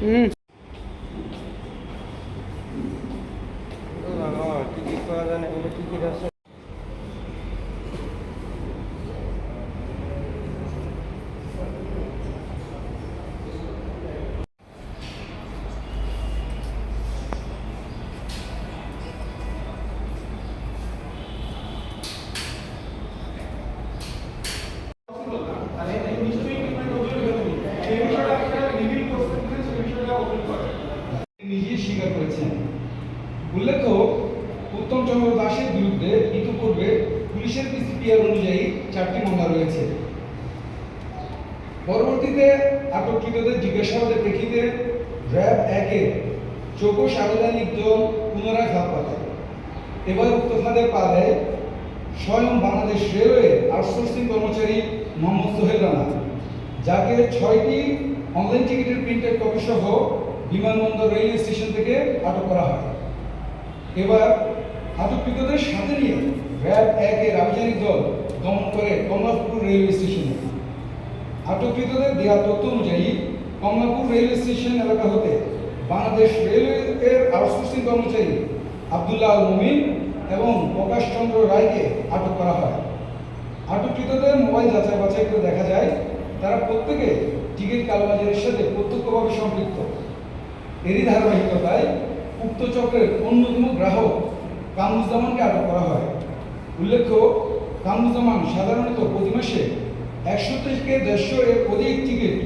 হুম। করেছেন। উল্লেখ্য উত্তম চন্দ্র দাসের বিরুদ্ধে ইতিপূর্বে পুলিশের পিসিপিআর অনুযায়ী চারটি মামলা রয়েছে। পরবর্তীতে আটককৃতদের জিজ্ঞাসাবাদের প্রেক্ষিতে র্যাব একে চৌকস আবেদনিক দল পুনরায় ফাঁদ পাতায় এবার উক্ত ফাঁদে পা দেয় স্বয়ং বাংলাদেশ রেলওয়ে আউটসোর্সিং কর্মচারী মোহাম্মদ সোহেল রানা, যাকে ছয়টি অনলাইন টিকিটের প্রিন্টেড কপি সহ বিমানবন্দর রেলওয়ে স্টেশন থেকে আটক করা হয়। এবার আটককৃতদের সাথে নিয়ে র্যাব একের আভিযানিক দল দমন করে কমলাপুর রেলওয়ে স্টেশনে। আটককৃতদের দেওয়া তথ্য অনুযায়ী, কমলাপুর রেলওয়ে স্টেশন এলাকা হতে বাংলাদেশ রেলওয়ে এর আউটসোর্সিং কর্মচারী আবদুল্লাহ আল মুমিন এবং প্রকাশ চন্দ্র রায়কে আটক করা হয়। আটককৃতদের মোবাইল যাচাই বাছাই করে দেখা যায়, তারা প্রত্যেকে টিকিট কালোবাজারের সাথে প্রত্যক্ষভাবে সম্পৃক্ত। এরই ধারাবাহিকতায় উক্ত চক্রের অন্যতম গ্রাহক কামরুজ্জামানকে আটক করা হয়। উল্লেখ্য, কামরুজ্জামান সাধারণত প্রতি মাসে একশো থেকে দেড়শো এর অধিক টিকিট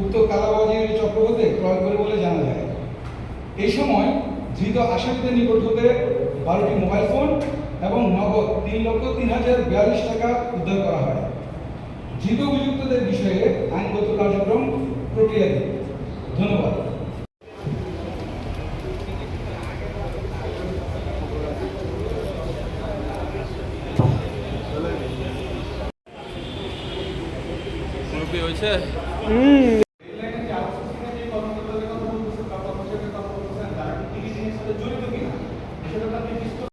উক্ত কালাবাজারি চক্র হতে ক্রয় করে বলে জানা যায়। এই সময় ধৃত আসামিদের নিকট হতে বারোটি মোবাইল ফোন এবং নগদ তিন লক্ষ তিন হাজার বিয়াল্লিশ টাকা উদ্ধার করা হয়। ধৃত অভিযুক্তদের বিষয়ে আইনগত কার্যক্রম প্রক্রিয়াধীন। ধন্যবাদ। মুরব্বী হয়েছে?